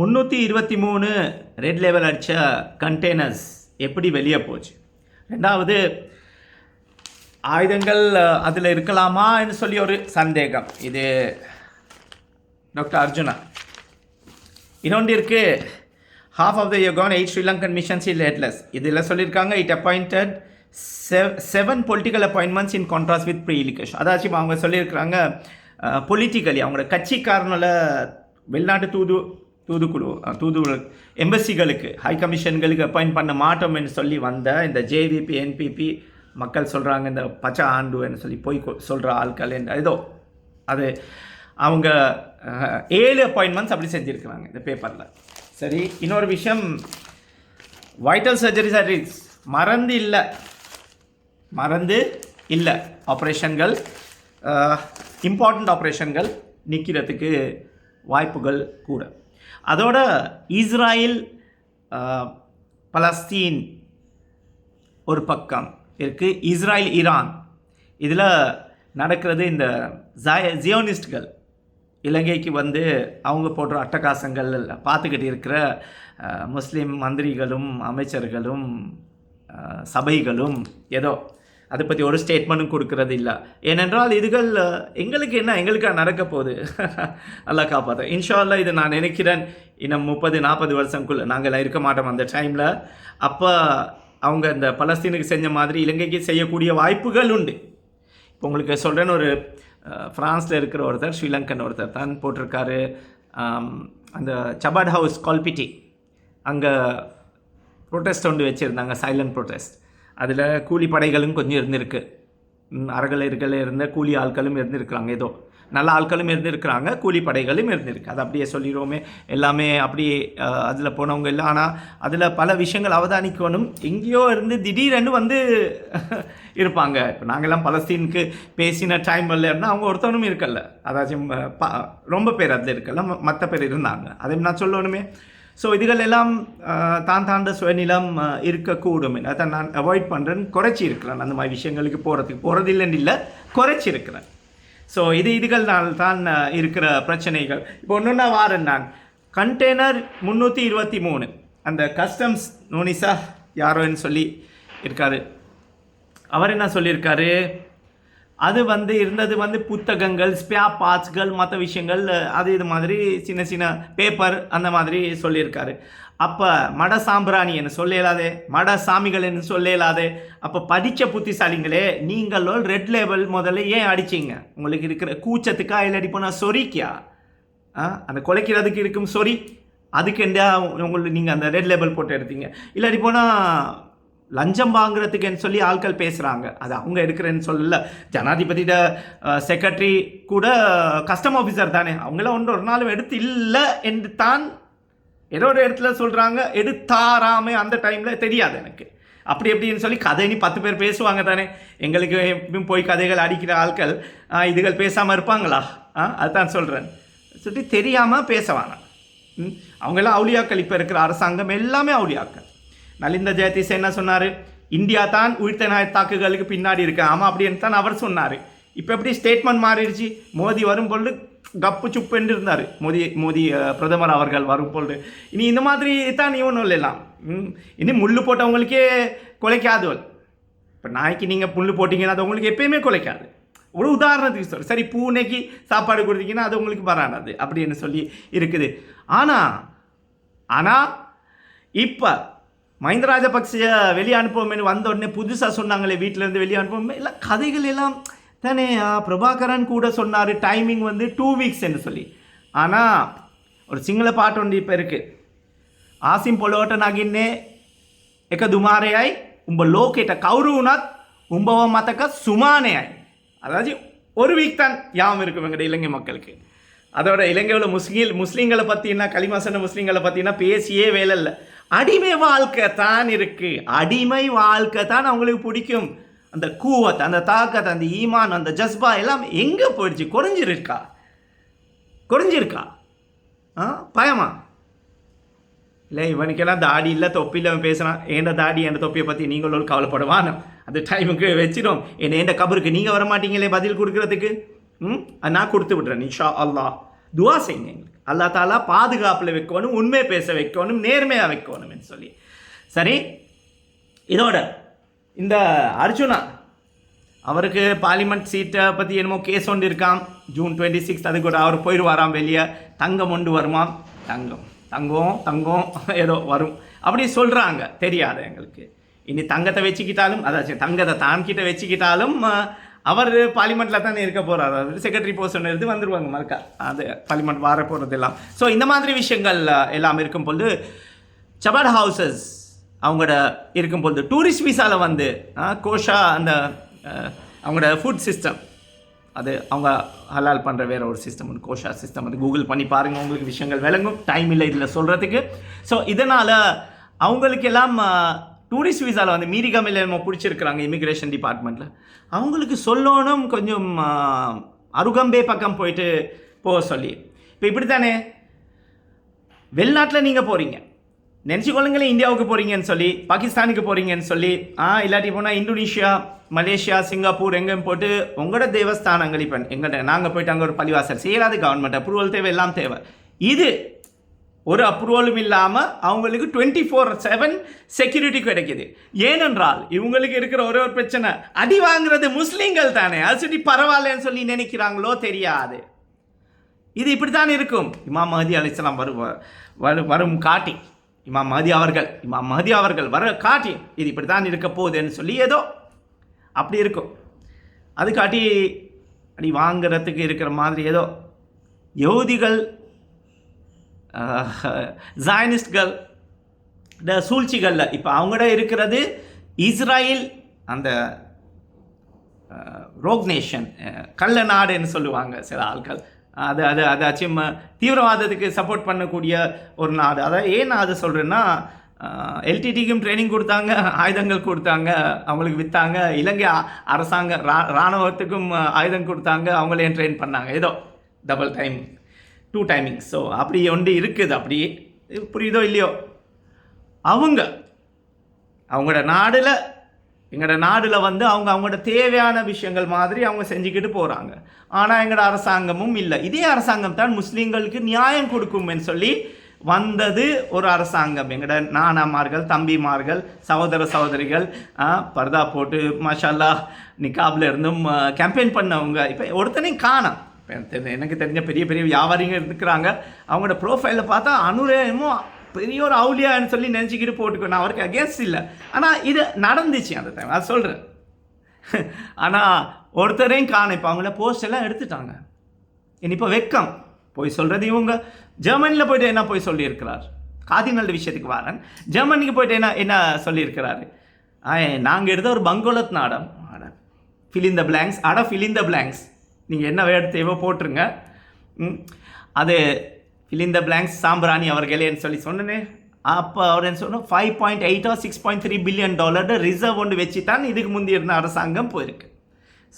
முந்நூற்றி இருபத்தி மூணு ரெட் லேவல் அடித்த கண்டெய்னர்ஸ் எப்படி வெளியே போச்சு? ரெண்டாவது ஆயுதங்கள் அதில் இருக்கலாமான்னு சொல்லி ஒரு சந்தேகம். இது டாக்டர் அர்ஜுனா. இன்னொன்று இருக்குது ஹாஃப் ஆஃப் த யோகான் எயிட் ஸ்ரீலங்கன் மிஷன்ஸ் இல் ஹெட்லெஸ் இதில் சொல்லியிருக்காங்க it appointed seven political appointments in contrast with pre இலிகேஷன் அதாச்சும் அவங்க சொல்லியிருக்கிறாங்க பொலிட்டிக்கலி அவங்களோட கட்சிக்காரனில் வெளிநாட்டு தூது தூதுக்குழு தூதுக்குழு தூது எம்பசிகளுக்கு ஹை கமிஷன்களுக்கு அப்பாயிண்ட் பண்ண மாட்டோம்னு சொல்லி வந்த இந்த ஜேவிபி என்பிபி மக்கள் சொல்கிறாங்க இந்த பச்சை ஆண்டுன்னு சொல்லி போய் சொல்கிற ஆட்கள் என்ற ஏதோ அது அவங்க ஏழு அப்பாயின்மெண்ட்ஸ் அப்படி செஞ்சுருக்கிறாங்க இந்த பேப்பரில் சரி இன்னொரு விஷயம் வைட்டல் சர்ஜரி சர்வீஸ் மறந்து இல்லை. மறந்து இல்லை. ஆப்ரேஷன்கள் இம்பார்ட்டண்ட் ஆப்ரேஷன்கள் நிற்கிறதுக்கு வாய்ப்புகள் கூட. அதோட இஸ்ராயல் பலஸ்தீன் ஒரு பக்கம் இருக்குது இஸ்ராயல் ஈரான். இதில் நடக்கிறது இந்த ஜய ஜியோனிஸ்ட்கள் இலங்கைக்கு வந்து அவங்க போடுற அட்டகாசங்கள் பார்த்துக்கிட்டு இருக்கிற முஸ்லீம் மந்திரிகளும் அமைச்சர்களும் சபைகளும் ஏதோ அதை பற்றி ஒரு ஸ்டேட்மெண்ட்டும் கொடுக்கறது இல்லை. ஏனென்றால் இதுகள் எங்களுக்கு என்ன எங்களுக்காக நடக்க போகுது? நல்லா காப்பாற்ற இன்ஷால்லா இதை நான் நினைக்கிறேன் இன்னும் முப்பது நாற்பது வருஷம்குள்ளே நாங்கள் இருக்க மாட்டோம் அந்த டைமில் அப்போ அவங்க இந்த பலஸ்தீனுக்கு செஞ்ச மாதிரி இலங்கைக்கு செய்யக்கூடிய வாய்ப்புகள் உண்டு. இப்போ உங்களுக்கு சொல்கிறேன்னு ஒரு ஃப்ரான்ஸில் இருக்கிற ஒருத்தர் ஸ்ரீலங்கன் ஒருத்தர் தான் போட்டிருக்காரு. அந்த சபாட் ஹவுஸ் கால்பிட்டி. அங்கே ப்ரொட்டஸ்ட் ஒன்று வச்சுருந்தாங்க சைலண்ட் ப்ரொட்டஸ்ட் அதில் கூலிப்படைகளும் கொஞ்சம் இருந்திருக்கு. ம், இருந்த கூலி ஆட்களும் இருந்திருக்கிறாங்க. ஏதோ நல்ல ஆட்களும் இருந்திருக்கிறாங்க கூலிப்படைகளும் இருந்திருக்கு. அது அப்படியே சொல்லிடுவோமே. எல்லாமே அப்படியே அதில் போனவங்க இல்லை. ஆனால் அதில் பல விஷயங்கள் அவதானிக்கணும். எங்கேயோ இருந்து திடீரென்னு வந்து இருப்பாங்க. இப்போ நாங்கள்லாம் பலஸ்தீனுக்கு பேசின டைம் இல்லைன்னா அவங்க ஒருத்தவனும் இருக்கல. அதாச்சும் ரொம்ப பேர் அதில் இருக்கல. மற்ற பேர் இருந்தாங்க. அதையும் நான் சொல்லணுமே. ஸோ இதுகள் எல்லாம் தான் தாண்ட சுயநிலம் இருக்கக்கூடும். அதை நான் அவாய்ட் பண்ணுறேன் குறைச்சி இருக்கிறேன் அந்த மாதிரி விஷயங்களுக்கு போகிறதுக்கு போகிறதில்லைன்னு இல்லை. குறைச்சி இருக்கிறேன் ஸோ இது இதுகள்னால் தான் இருக்கிற பிரச்சனைகள். இப்போ ஒன்று வாரேன் நான். கண்டெய்னர் முந்நூற்றி இருபத்தி மூணு. அந்த கஸ்டம்ஸ் நோனிசா யாரோன்னு சொல்லி இருக்காரு. அவர் என்ன சொல்லியிருக்காரு? அது வந்து இருந்தது வந்து புத்தகங்கள் ஸ்பியா பார்ட்ஸ்கள் மற்ற விஷயங்கள் அது இது மாதிரி சின்ன சின்ன பேப்பர் அந்த மாதிரி சொல்லியிருக்காரு. அப்போ மட சாம்பிராணி என்ன சொல்லலாதே மட சாமிகள் என்ன சொல்லலாதே அப்போ படித்த புத்திசாலிங்களே நீங்களோ ரெட் லேபிள் முதல்ல ஏன் அடிச்சீங்க? உங்களுக்கு இருக்கிற கூச்சத்துக்கா இல்லை அடிப்போனா சொரிக்கியா? ஆ அந்த குலைக்கிறதுக்கு இருக்கும் சொறி அதுக்கு என்ன உங்களுக்கு நீங்கள் அந்த ரெட் லேபிள் போட்டு எடுத்தீங்க. இல்லாட்டி போனால் லஞ்சம் வாங்குறதுக்குன்னு சொல்லி ஆட்கள் பேசுகிறாங்க அது அவங்க எடுக்கிறேன்னு சொல்லல. ஜனாதிபதியோட செக்ரட்டரி கூட கஸ்டம் ஆஃபீஸர் தானே. அவங்களாம் ஒன்று ஒரு நாளும் எடுத்து இல்லை என்று தான் ஏதோ ஒரு இடத்துல சொல்கிறாங்க எடுத்தாராமே அந்த டைமில் தெரியாது எனக்கு. அப்படி எப்படின்னு சொல்லி கதை நீ பத்து பேர் பேசுவாங்க தானே. எங்களுக்கு எப்பயும் போய் கதைகள் அடிக்கிற ஆட்கள் இதுகள் பேசாமல் இருப்பாங்களா? ஆ அதுதான் சொல்கிறேன் சொல்லி தெரியாமல் பேச வேணாம். ம், அவங்கெல்லாம் அவுளியாக்கள். இப்போ இருக்கிற அரசாங்கம் எல்லாமே அவுளியாக்கள். நலிந்த ஜெயதீஸ் என்ன சொன்னார்? இந்தியா தான் உயிர்த்த தாக்குதலுக்கு பின்னாடி இருக்கு. ஆமாம் அப்படின்னு தான் அவர் சொன்னார். இப்போ எப்படி ஸ்டேட்மெண்ட் மாறிடுச்சு? மோதி வரும்பொழுது கப்பு சுப்பு என்று இருந்தார். மோடி மோடி பிரதமர் அவர்கள் வரும்பொழுது இனி இந்த மாதிரி தான் இவனும் இல்லைலாம் ம், இனி முள் போட்டவங்களுக்கே குலைக்காதவள் இப்போ நாய்க்கு நீங்கள் புல் போட்டிங்கன்னா அது உங்களுக்கு எப்பயுமே குலைக்காது. ஒரு உதாரணத்துக்கு சொல்கிறேன் சரி பூனைக்கு சாப்பாடு கொடுத்தீங்கன்னா அது உங்களுக்கு வரானது அப்படின்னு சொல்லி இருக்குது. ஆனால் ஆனால் இப்போ மஹிந்த ராஜபக்ச வெளியே அனுப்புவோம்னு வந்த உடனே புதுசாக சொன்னாங்களே வீட்டிலேருந்து வெளியே அனுப்புவோம் இல்லை கதைகள் எல்லாம் தானே ஆ, பிரபாகரன் கூட சொன்னார் டைமிங் வந்து டூ வீக்ஸ் என்று சொல்லி ஆனால் ஒரு சிங்கள பாட்டு ஒன்று இப்போ இருக்குது ආසිම් පොලොවට නගින්නේ එක දුමාරයයි උඹ ලෝකෙට කවුරු වුණත් උඹව මතක சுமானையாய் அதாவது ஒரு வீக் தான் யாம் இருக்கும் எங்கட இலங்கை மக்களுக்கு அதோட இலங்கையில் முஸ்லீம் முஸ்லீம்களை பற்றினா களிமாசன முஸ்லீம்களை பற்றினா பேசியே வேலை இல்லை அடிமை வாழ்க்கை தான் இருக்கு. அடிமை வாழ்க்கை தான் அவங்களுக்கு பிடிக்கும். அந்த கூவத் அந்த தாக்கத் அந்த ஈமான் அந்த ஜஸ்பா எல்லாம் எங்கே போயிடுச்சு? குறைஞ்சிருக்கா? குறைஞ்சிருக்கா? ஆ பயமா? இல்லை இவனுக்கெல்லாம் தாடி இல்லை தொப்பி அவன் பேசுகிறான் ஏண்ட தாடி என் தொப்பியை பற்றி நீங்களும் கவலைப்படுவான்? அந்த டைமுக்கு வச்சிடும் என்ன ஏண்ட கபருக்கு நீங்கள் வர மாட்டீங்களே பதில் கொடுக்கறதுக்கு? ம் நான் கொடுத்து விட்றேன் நிஷா அல்லாஹ். துவா செய்யுங்க எங்களுக்கு. அல்லா தாலா பாதுகாப்பில் வைக்கணும் உண்மை பேச வைக்கணும் நேர்மையாக வைக்கணும்னு சொல்லி. சரி இதோட இந்த அர்ஜுனா அவருக்கு பார்லிமெண்ட் சீட்டை பற்றி என்னமோ கேஸ் ஒன்று இருக்காம். ஜூன் டுவெண்ட்டி சிக்ஸ் அதுக்கு கூட அவர் போயிடுவாராம் வெளியே. தங்கம் ஒன்று வருமாம் தங்கம். தங்கம் தங்கம் ஏதோ வரும். அப்படி சொல்கிறாங்க தெரியாது எங்களுக்கு. இனி தங்கத்தை வச்சுக்கிட்டாலும் அதாச்சும் தங்கத்தை தான்கிட்ட வச்சுக்கிட்டாலும் அவர் பார்லிமெண்ட்டில் தானே இருக்க போகிறார் அவர் செக்ரட்டரி போஸ்ட் இருந்து வந்துருவாங்க மறுக்கா. அது பார்லிமெண்ட் வர போகிறது எல்லாம். ஸோ இந்த மாதிரி விஷயங்கள் எல்லாம் இருக்கும் பொழுது சபாட் ஹவுசஸ் அவங்களோட இருக்கும் பொழுது டூரிஸ்ட் விசாவில் வந்து கோஷா அந்த அவங்களோட ஃபுட் சிஸ்டம் அது அவங்க ஹலால் பண்ணுற வேற ஒரு சிஸ்டம் ஒன்று கோஷா சிஸ்டம் அது கூகுள் பண்ணி பாருங்கள் உங்களுக்கு விஷயங்கள் விளங்கும். டைம் இல்லை இதில் சொல்கிறதுக்கு ஸோ இதனால் அவங்களுக்கு எல்லாம் டூரிஸ்ட் விசாவில் வந்து மீரிகாமில் நம்ம பிடிச்சிருக்கிறாங்க இமிக்ரேஷன் டிபார்ட்மெண்ட்டில் அவங்களுக்கு சொல்லணும் கொஞ்சம் அருகம்பே பக்கம் போயிட்டு போக சொல்லி. இப்போ இப்படி தானே வெளிநாட்டில் நீங்கள் போகிறீங்க நினச்சிக்கொள்ளுங்களேன் இந்தியாவுக்கு போகிறீங்கன்னு சொல்லி பாகிஸ்தானுக்கு போகிறீங்கன்னு சொல்லி ஆ இல்லாட்டி போனால் இந்தோனேஷியா மலேசியா சிங்கப்பூர் எங்கேயும் போட்டு உங்களோட தேவஸ்தானங்கள் இப்போ எங்கள்கிட்ட நாங்கள் போயிட்டு அங்கே ஒரு பள்ளிவாசல் செய்யலாது கவர்மெண்ட் அப்ரூவல் தேவை எல்லாம் தேவை. இது ஒரு அப்ரூவலும் இல்லாமல் அவங்களுக்கு டுவெண்ட்டி ஃபோர் செவன் செக்யூரிட்டி கிடைக்குது. ஏனென்றால் இவங்களுக்கு இருக்கிற ஒரே ஒரு பிரச்சனை அடி வாங்குறது முஸ்லீம்கள் தானே. அது சொல்லி பரவாயில்லன்னு சொல்லி நினைக்கிறாங்களோ தெரியாது. இது இப்படித்தான் இருக்கும். இமாம் மஹதி அலிஸ்லாம் வரும் வரும் வரும் காட்டி. இமாம் மஹதி அவர்கள் இமாம் மஹதி அவர்கள் வர காட்டி இது இப்படித்தான் இருக்க போகுதுன்னு சொல்லி ஏதோ அப்படி இருக்கும். அது காட்டி அடி வாங்குறதுக்கு இருக்கிற மாதிரி ஏதோ யோதிகள் ஜாயனிஸ்ட்கள் இந்த சூழ்ச்சிகளில் இப்போ அவங்கட இருக்கிறது இஸ்ராயல் அந்த ரோக் நேஷன் கள்ள நாடுன்னு சொல்லுவாங்க சில ஆட்கள் அது அது அதாச்சும் தீவிரவாதத்துக்கு சப்போர்ட் பண்ணக்கூடிய ஒரு நாடு. அதாவது ஏன் நான் அதை சொல்கிறேன்னா எல்டிடிக்கும் ட்ரைனிங் கொடுத்தாங்க ஆயுதங்கள் கொடுத்தாங்க அவங்களுக்கு விற்றாங்க இலங்கை அரசாங்க ரா இராணுவத்துக்கும் ஆயுதம் கொடுத்தாங்க அவங்களையும் ட்ரெயின் பண்ணாங்க. ஏதோ double time two timing so அப்படி ஒன்று இருக்குது அப்படி புரியுதோ இல்லையோ? அவங்க அவங்களோட நாடில் எங்களோட நாடில் வந்து அவங்க அவங்களோட தேவையான விஷயங்கள் மாதிரி அவங்க செஞ்சுக்கிட்டு போகிறாங்க ஆனால் எங்களோட அரசாங்கமும் இல்லை. இதே அரசாங்கம் தான் முஸ்லீம்களுக்கு நியாயம் கொடுக்கும்னு சொல்லி வந்தது ஒரு அரசாங்கம். எங்களோட நானாமார்கள் தம்பிமார்கள் சகோதர சகோதரிகள் ஆ, பர்தா போட்டு மஷாலா நிக்காப்ல இருந்தும் கேம்பெயின் பண்ணவங்க இப்போ ஒருத்தனையும் காணோம். எனக்கு தெரிஞ்ச- எனக்கு பெரிய பெரிய வியாபாரிங்க இருக்கிறாங்க. அவங்களோட ப்ரோஃபைலில் பார்த்தா அனுரேமோ பெரிய ஒரு அவுலியான்னு சொல்லி நினச்சிக்கிட்டு போட்டுக்கணும் அவருக்கு அகேன்ஸ்ட் இல்லை. ஆனால் இது நடந்துச்சு அந்த டைம் அது சொல்கிறேன் ஆனால் ஒருத்தரையும் காணும். இப்போ அவங்கள போஸ்ட் எல்லாம் எடுத்துட்டாங்க. இனி இப்போ வெக்கம். போய் சொல்கிறது இவங்க. ஜெர்மனியில் போயிட்டு என்ன போய் சொல்லியிருக்கிறார்? காதினல் விஷயத்துக்கு வரேன். ஜெர்மனிக்கு போயிட்டு என்ன என்ன சொல்லியிருக்கிறாரு? நாங்கள் எடுத்த ஒரு பங்கோலத் நாடம். அட fill த பிளாங்ஸ் அட fill in the நீங்கள் என்ன வேர்டு போட்டுருங்க. ம். அது இந்த பிளாங்க்ஸ் சாம்பிராணி அவர்களேன்னு சொல்லி சொன்னேன். அப்போ அவர் என்ன சொன்ன five point எயிட்டோ six point three billion dollar reserve ஒன்று வச்சு தான் இதுக்கு முந்தி இருந்த அரசாங்கம் போயிருக்கு.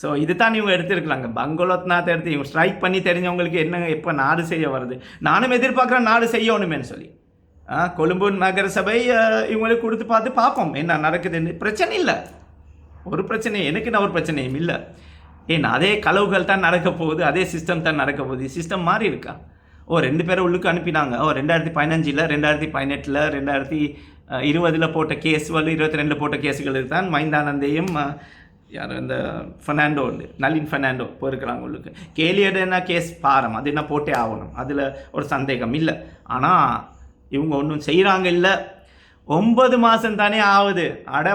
ஸோ இது தான் இவங்க எடுத்துருக்கலாங்க. பங்கோலத்நாத் எடுத்து இவங்க ஸ்ட்ரைக் பண்ணி தெரிஞ்சவங்களுக்கு என்ன எப்போ நாடு செய்ய வருது? நானும் எதிர்பார்க்குறேன் நாடு செய்யணுமேன்னு சொல்லி. ஆ கொழும்பு நகர சபை இவங்களுக்கு கொடுத்து பார்த்து பார்ப்போம். என்ன நடக்குதுன்னு. பிரச்சனை இல்லை. ஒரு பிரச்சனை எனக்கு நான் ஒரு பிரச்சனையும் இல்லை. ஏன் அதே களவுகள் தான் நடக்க போகுது அதே சிஸ்டம் தான் நடக்க போகுது. சிஸ்டம் மாறி இருக்கா? ஓ ரெண்டு பேரை உள்ளுக்கு அனுப்பினாங்க. ஓ ரெண்டாயிரத்தி பதினஞ்சில் ரெண்டாயிரத்தி பதினெட்டில் ரெண்டாயிரத்தி இருபதில் போட்ட கேஸ்கள் இருபத்தி ரெண்டு போட்ட கேஸுகளுக்கு தான் மைந்தானந்தையும் யார் இந்த ஃபெர்னாண்டோ உண்டு. நளின் ஃபெர்னாண்டோ போயிருக்கிறாங்க உள்ளுக்கு. கேலியட் என்ன கேஸ் பாரம். அது என்ன போட்டே ஆகணும். அதில் ஒரு சந்தேகம் இல்லை. ஆனால் இவங்க ஒன்றும் செய்கிறாங்க இல்லை. ஒன்பது மாதம் தானே ஆகுது. அட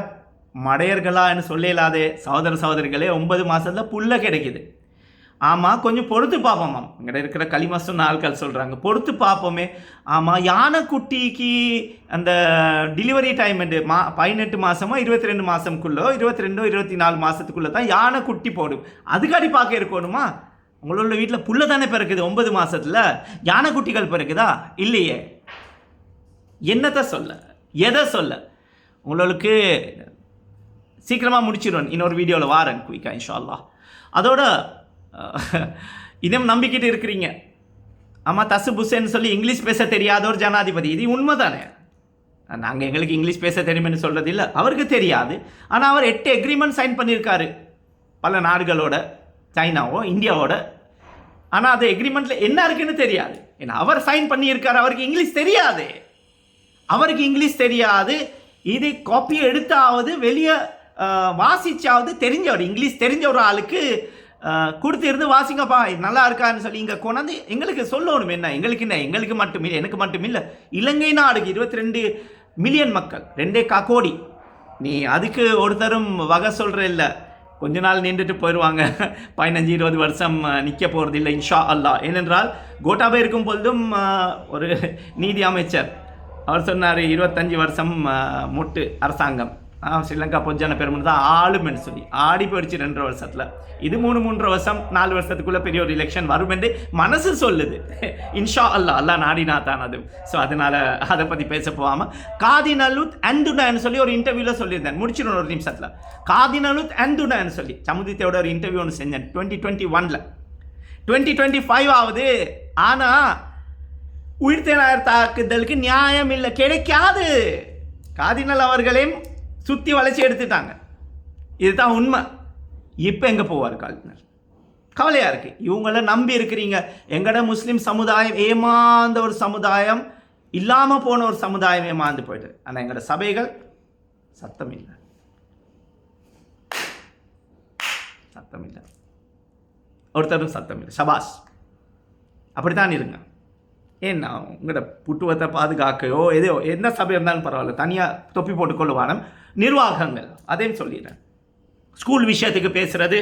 மடையர்களான்னு சொல்லலாதே சகோதர சகோதரிகளே ஒன்பது மாதத்துல புல்ல கிடைக்குது. ஆமாம் கொஞ்சம் பொறுத்து பார்ப்போமாம் இங்கே இருக்கிற களிமா சொன்ன ஆட்கள் சொல்கிறாங்க பொறுத்து பார்ப்போமே. ஆமாம் யானைக்குட்டிக்கு அந்த டெலிவரி டைம் மா பதினெட்டு மாதமோ இருபத்தி ரெண்டு மாதம்குள்ளோ இருபத்தி ரெண்டோ இருபத்தி நாலு மாதத்துக்குள்ளே தான் யானை குட்டி போடும் அதுக்காடி பார்க்க இருக்கணுமா? உங்களோட வீட்டில் புல்ல தானே பிறக்குது ஒன்பது மாதத்தில் யானை குட்டிகள் பிறக்குதா? இல்லையே. என்னத்தை சொல்ல? எதை சொல்ல? உங்களுக்கு சீக்கிரமாக முடிச்சிடுவேன் இன்னொரு வீடியோவில் வாரேன் குயிக்காக இன்ஷால்லா அதோட இதையும் இன்னும் நம்பிக்கிட்டு இருக்கிறீங்க. ஆமாம் தசு புசேன்னு சொல்லி இங்கிலீஷ் பேச தெரியாத ஒரு ஜனாதிபதி. இது உண்மை தானே நாங்கள் எங்களுக்கு இங்கிலீஷ் பேச தெரியுமென்னு சொல்கிறது இல்லை அவருக்கு தெரியாது. ஆனால் அவர் எட்டு எக்ரிமெண்ட் சைன் பண்ணியிருக்காரு. பல நாடுகளோட சைனாவோ இந்தியாவோட. ஆனால் அது எக்ரிமெண்ட்டில் என்ன இருக்குன்னு தெரியாது. ஏன்னா அவர் சைன் பண்ணியிருக்காரு. அவருக்கு இங்கிலீஷ் தெரியாது. அவருக்கு இங்கிலீஷ் தெரியாது. இது காப்பியை எடுத்தாவது வெளியே வாசிச்சாவது தெரிஞ்சவர் இங்கிலீஷ் தெரிஞ்ச ஒரு ஆளுக்கு கொடுத்து இருந்து வாசிங்கப்பா இது நல்லா இருக்கான்னு சொல்லி இங்கே கொண்டாந்து எங்களுக்கு சொல்லணும் என்ன? எங்களுக்கு என்ன? எங்களுக்கு மட்டும் இல்லை எனக்கு மட்டும் இல்லை. இலங்கை நாடுக்கு இருபத்தி ரெண்டு மில்லியன் மக்கள் ரெண்டே கா கோடி. நீ அதுக்கு ஒருத்தரும் வகை சொல்கிற இல்லை. கொஞ்ச நாள் நின்றுட்டு போயிடுவாங்க பதினஞ்சு இருபது வருஷம் நிற்க போகிறது இல்லை இன்ஷா அல்லாஹ். ஏனென்றால் கோட்டாபே இருக்கும் பொழுதும் ஒரு நீதி அமைச்சர் அவர் சொன்னார் இருபத்தஞ்சி வருஷம் முட்டு மொட்டு அரசாங்கம். ஸ்ரீலங்கா பொஞ்சான பெருமன் தான் ஆளுமென்னு சொல்லி ஆடி போயிடுச்சு ரெண்டரை வருஷத்தில். இது மூணு மூன்றரை வருஷம் நாலு வருஷத்துக்குள்ள பெரிய ஒரு எலெக்ஷன் வரும் என்று மனசு சொல்லுது. இன்ஷா அல்லா அல்லா நாடினா தான் அது. ஸோ அதனால் அதை பற்றி பேச போகாமல் காதினலுத் அந்துடான்னு சொல்லி ஒரு இன்டர்வியூவில் சொல்லியிருந்தேன். முடிச்சிடணும் ஒரு நிமிஷத்தில். காதினலுத் அந்துடான்னு சொல்லி. சமுதித்தோட ஒரு இன்டர்வியூ ஒன்று செஞ்சேன் டுவெண்ட்டி டுவெண்ட்டி ஒனில் டுவெண்ட்டி டுவெண்ட்டி ஃபைவ் ஆகுது. ஆனால் உயிர்த்தேனாயர் தாக்குதலுக்கு நியாயம் இல்லை. கிடைக்காது. காதினல் அவர்களையும் சுற்றி வளைச்சி எடுத்துட்டாங்க. இதுதான் உண்மை. இப்போ எங்கே போவார் காதினல் கவலையாக இருக்குது இவங்கள நம்பி இருக்கிறீங்க. எங்கட முஸ்லீம் சமுதாயம் ஏமாந்த ஒரு சமுதாயம் இல்லாமல் போன ஒரு சமுதாயம் ஏமாந்து போயிட்டு. ஆனால் எங்களோட சபைகள் சத்தம் இல்லை. சத்தம் இல்லை. ஒருத்தரும் சத்தம் இல்லை. சபாஸ் அப்படித்தான் இருங்க. ஏன்னா உங்களோட புட்டுவத்தை பாதுகாக்கையோ எதோ எந்த சபை இருந்தாலும் பரவாயில்ல. தனியாக தொப்பி போட்டுக்கொள்ளுவானம் நிர்வாகங்கள். அதையும் சொல்லிடுறேன். ஸ்கூல் விஷயத்துக்கு பேசுகிறது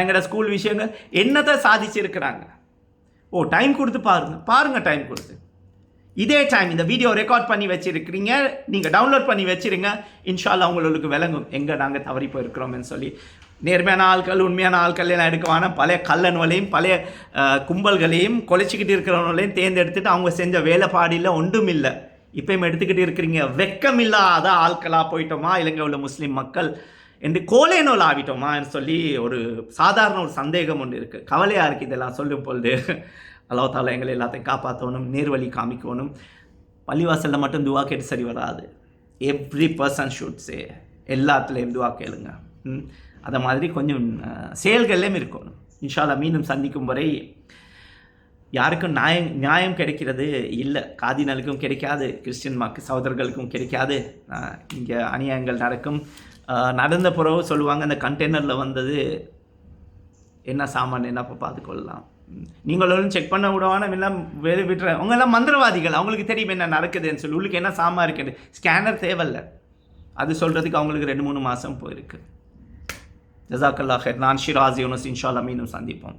எங்களோட ஸ்கூல் விஷயங்கள் என்னத்தை சாதிச்சிருக்கிறாங்க? ஓ டைம் கொடுத்து பாருங்கள் பாருங்கள் டைம் கொடுத்து. இதே டைம் இந்த வீடியோ ரெக்கார்ட் பண்ணி வச்சுருக்கிறீங்க. நீங்கள் டவுன்லோட் பண்ணி வச்சிருங்க. இன்ஷால்லா உங்களுக்கு விளங்கும். எங்கே நாங்கள் தவறி போயிருக்கிறோம்னு சொல்லி. நேர்மையான ஆட்கள் உண்மையான ஆட்கள் எல்லாம் எடுக்கவான பழைய கல்லன்களையும் பழைய கும்பல்களையும் கொலைச்சிக்கிட்டு இருக்கிறவங்களையும் தேர்ந்தெடுத்துட்டு அவங்க செஞ்ச வேலைப்பாடியில் ஒன்றும் இல்லை. இப்பயும் எடுத்துக்கிட்டு இருக்கிறீங்க. வெக்கம் இல்லாத ஆட்களாக போயிட்டோமா? இலங்கை உள்ள முஸ்லீம் மக்கள். என்று கோலேனோல் ஆகிட்டோமா சொல்லி ஒரு சாதாரண ஒரு சந்தேகம் ஒன்று இருக்குது கவலையாக இருக்குது இதெல்லாம் சொல்லும் பொழுது. அல்லா தாலா எங்களை எல்லாத்தையும் காப்பாற்றணும் நேர்வழி காமிக்கணும். பள்ளிவாசலில் மட்டும் துவா கேட்டு சரி வராது. எவ்ரி பர்சன் ஷூட் சே எல்லாத்துலேயும் துவா கேளுங்க. அதை மாதிரி கொஞ்சம் செயல்கள்லேயும் இருக்கணும். இன்ஷால்லா மீண்டும் சந்திக்கும் வரை யாருக்கும் நியாயம் நியாயம் கிடைக்கிறது இல்லை. காதினலுக்கும் கிடைக்காது கிறிஸ்டின் மக்க சகோதரர்களுக்கும் கிடைக்காது. இங்கே அநியாயங்கள் நடக்கும். நடந்த பிறகு சொல்லுவாங்க அந்த கண்டெய்னரில் வந்தது என்ன சாமான் என்னப்போ பார்த்துக்கொள்ளலாம். நீங்களும் செக் பண்ண விடுவான எல்லாம் வேறு விட்டுற அவங்க எல்லாம் மந்திரவாதிகள் அவங்களுக்கு தெரியும் என்ன நடக்குதுன்னு சொல்லி உள்ளுக்கு என்ன சாமான் இருக்குது ஸ்கேனர் தேவையில்ல. அது சொல்கிறதுக்கு அவங்களுக்கு ரெண்டு மூணு மாதம் போயிருக்கு. ஜசாக்கல்லா ஹேர். நான் ஷிராஸ் யூனஸ் இன்ஷால்லா மீண்டும் சந்திப்போம்.